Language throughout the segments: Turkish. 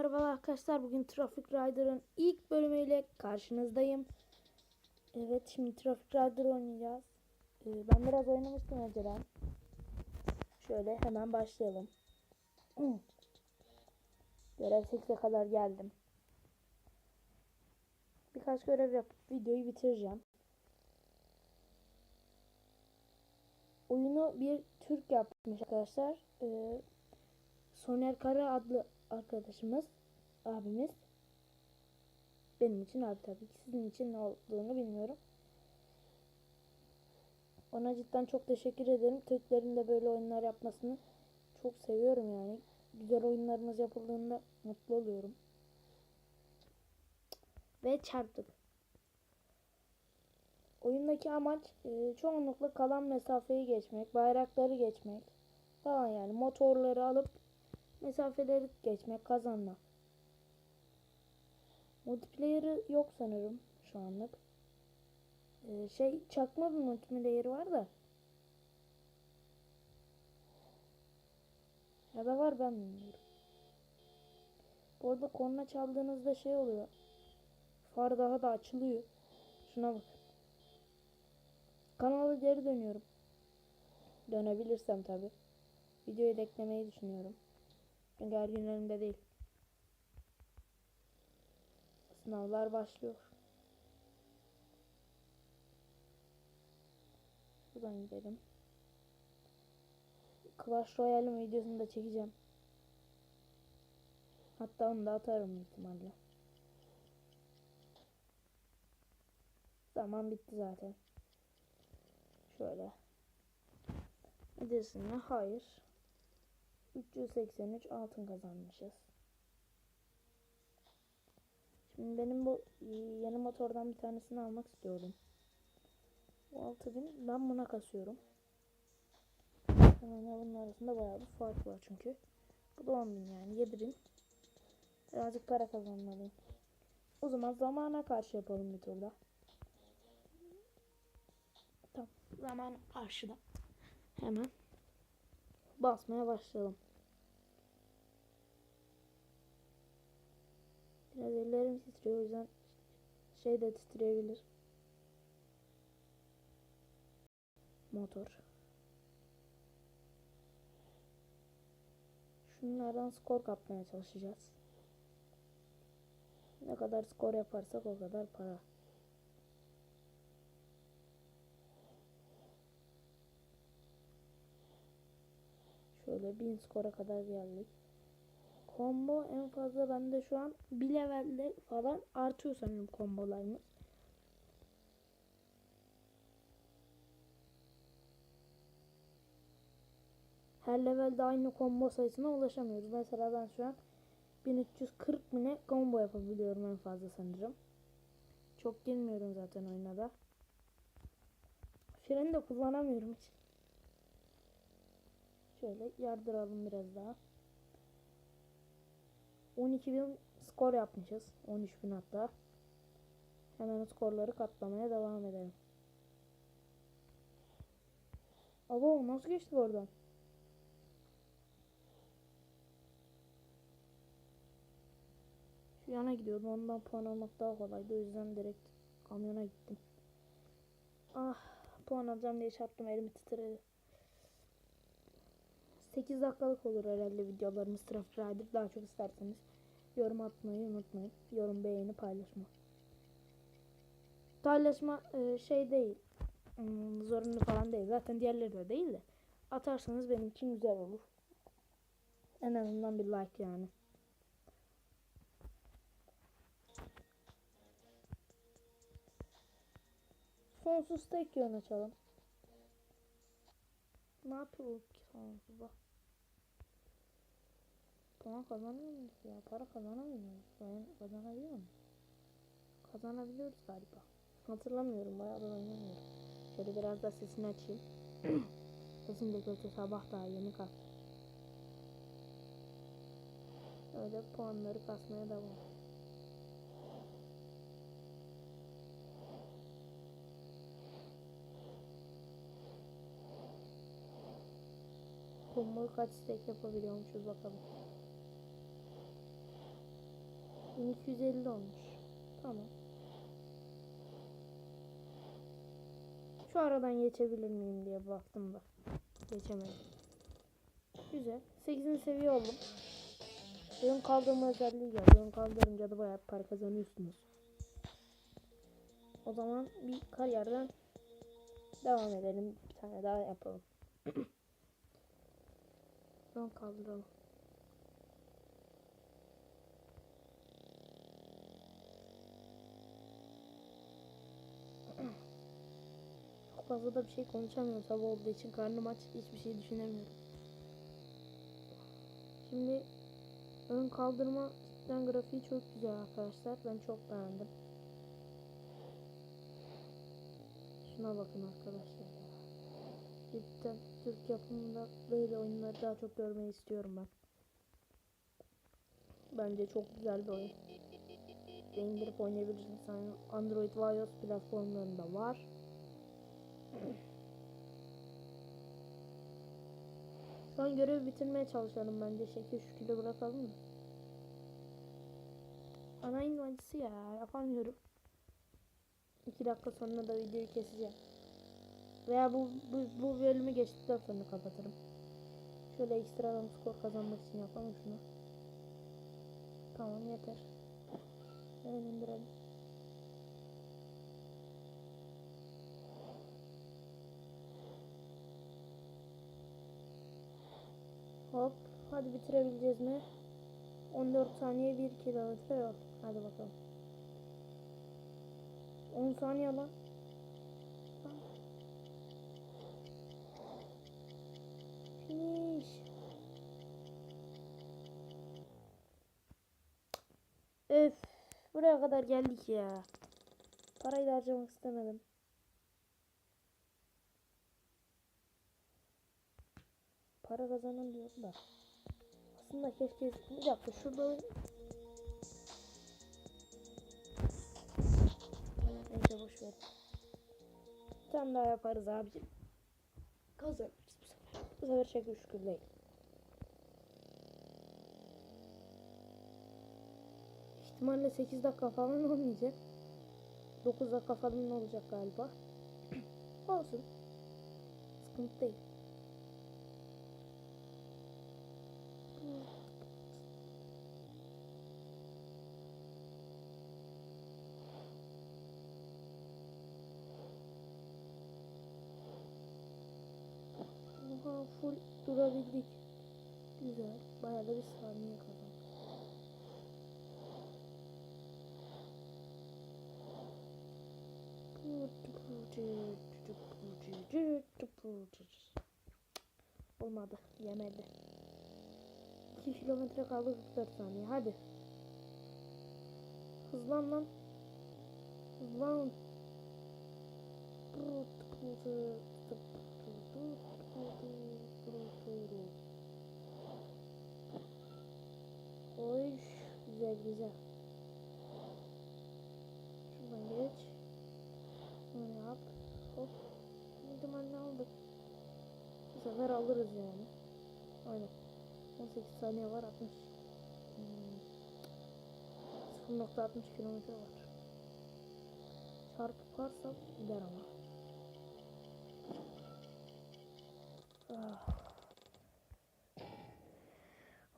merhabalar arkadaşlar. Bugün Traffic Rider'ın ilk bölümüyle karşınızdayım. Evet şimdi Traffic Rider oynayacağız. Ee, ben biraz oynamıştım önceden. Şöyle hemen başlayalım. Görev 8'e kadar geldim. Birkaç görev yapıp videoyu bitireceğim. Oyunu bir Türk yapmış arkadaşlar. Ee, Soner Kara adlı arkadaşımız, abimiz. Benim için abi tabii ki. Sizin için ne olduğunu bilmiyorum. Ona cidden çok teşekkür ederim. Türklerin de böyle oyunlar yapmasını çok seviyorum yani. Güzel oyunlarımız yapıldığında mutlu oluyorum. Ve çarptık. Oyundaki amaç e, çoğunlukla kalan mesafeyi geçmek, bayrakları geçmek falan yani motorları alıp mesafeleri geçmek, kazanmak. Multiplayer'ı yok sanırım şu anlık. Ee, şey çakma bir multiplayer var da. Ya da var ben bilmiyorum. Bu arada korna çaldığınızda şey oluyor. Far daha da açılıyor. Şuna bak. Kanala geri dönüyorum. Dönebilirsem tabi. Videoyu eklemeyi düşünüyorum. Çünkü her gün elimde değil. Sınavlar başlıyor. Buradan gidelim. Clash Royale'in videosunu da çekeceğim. Hatta onu da atarım ihtimalle. Zaman bitti zaten. Şöyle. Ödesine hayır. 383 altın kazanmışız. Şimdi benim bu yeni motordan bir tanesini almak istiyorum. Bu 6000 ben buna kasıyorum. Hemen bunun arasında bayağı bir fark var çünkü. Bu da 10.000 yani 7000. Birazcık para kazanmalıyım. O zaman zamana karşı yapalım bir turda. Tamam. Zaman karşıda. Hemen basmaya başlayalım. Biraz ellerim titriyor o yüzden şey de titreyebilir. Motor. Şunlardan skor kapmaya çalışacağız. Ne kadar skor yaparsak o kadar para. Şöyle 1000 skora kadar geldik. Combo en fazla bende şu an bir levelde falan artıyor sanırım kombolarımız. Her levelde aynı combo sayısına ulaşamıyoruz. Mesela ben şu an 1340 mine combo yapabiliyorum en fazla sanırım. Çok girmiyorum zaten oyuna da. Freni de kullanamıyorum hiç. Şöyle yardıralım biraz daha. 12.000 skor yapmışız. 13.000 hatta. Hemen skorları katlamaya devam edelim. Abo nasıl geçti oradan? Şu yana gidiyordum. Ondan puan almak daha kolaydı. O yüzden direkt kamyona gittim. Ah puan alacağım diye çarptım. Elimi titredi. 8 dakikalık olur herhalde videolarımız Traffic Rider. Daha çok isterseniz yorum atmayı unutmayın. Yorum, beğeni, paylaşma. Paylaşma e, şey değil. Hmm, zorunlu falan değil. Zaten diğerleri de değil de. Atarsanız benim için güzel olur. En azından bir like yani. Sonsuz tek yön açalım. Ne yapıyor ki bak. Puan kazanıyor muyuz ya? Para kazanamıyor muyuz? Ben kazanabiliyor muyum? Kazanabiliyoruz galiba. Hatırlamıyorum. Bayağı da oynamıyorum. Şöyle biraz da sesini açayım. Sesim de kötü. Sabah daha yeni kalk. Öyle puanları kasmaya devam. Kumru kaç stack yapabiliyormuşuz bakalım. 1250 olmuş. Tamam. Şu aradan geçebilir miyim diye baktım da. Geçemedim. Güzel. 8. seviye oldum. Ön kaldırma özelliği geldi. Ön kaldırınca da bayağı para kazanıyorsunuz. O zaman bir kariyerden devam edelim. Bir tane daha yapalım. Ön kaldıralım. Çok fazla da bir şey konuşamıyorum sabah olduğu için karnım aç hiçbir şey düşünemiyorum. Şimdi ön kaldırma cidden grafiği çok güzel arkadaşlar. Ben çok beğendim. Şuna bakın arkadaşlar. Cidden Türk yapımında böyle oyunları daha çok görmeyi istiyorum ben. Bence çok güzel bir oyun. Ve indirip oynayabilirsiniz. Yani Android ve iOS platformlarında var. Şu an görevi bitirmeye çalışalım bence. Şekil şükürde bırakalım mı? Ana acısı ya. Yapamıyorum. 2 dakika sonra da videoyu keseceğim. Veya bu, bu, bu bölümü geçtikten sonra kapatırım. Şöyle ekstradan skor kazanmak için yapalım şunu. Tamam yeter. Hemen indirelim. Hop. Hadi bitirebileceğiz mi? 14 saniye 1 kilometre yol. Hadi bakalım. 10 saniye lan. Buraya kadar geldik ya. Parayı da harcamak istemedim. Para kazanan diyorum da. Aslında keşke bir dakika şurada Neyse boş ver. Bir tane daha yaparız abicim. Kazanırız bu sefer. Bu sefer şaka şükür değil. İhtimalle 8 dakika falan olmayacak. 9 dakika falan olacak galiba. Olsun. Sıkıntı değil. Oha full durabildik. Güzel. Bayağı da bir saniye kazandık. Olmadı. Yemedi. 2 kilometre kaldı 44 saniye. Hadi. Hızlan lan. Hızlan. Oy güzel güzel. Şuradan geç. Bunu yap. Hop. Şimdi ne aldık. Bu sefer alırız yani. Aynen. 18 saniye var 60. Hmm. 0.60 kilometre var. Çarparsam gider ama. Ah.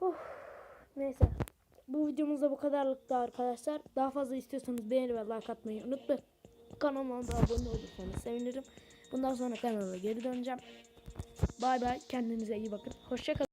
Of. Neyse. Bu videomuz da bu kadarlıktı arkadaşlar. Daha fazla istiyorsanız beğeni ve like atmayı unutmayın. Kanalıma abone olursanız sevinirim. Bundan sonra kanala geri döneceğim. Bay bay. Kendinize iyi bakın. Hoşçakalın.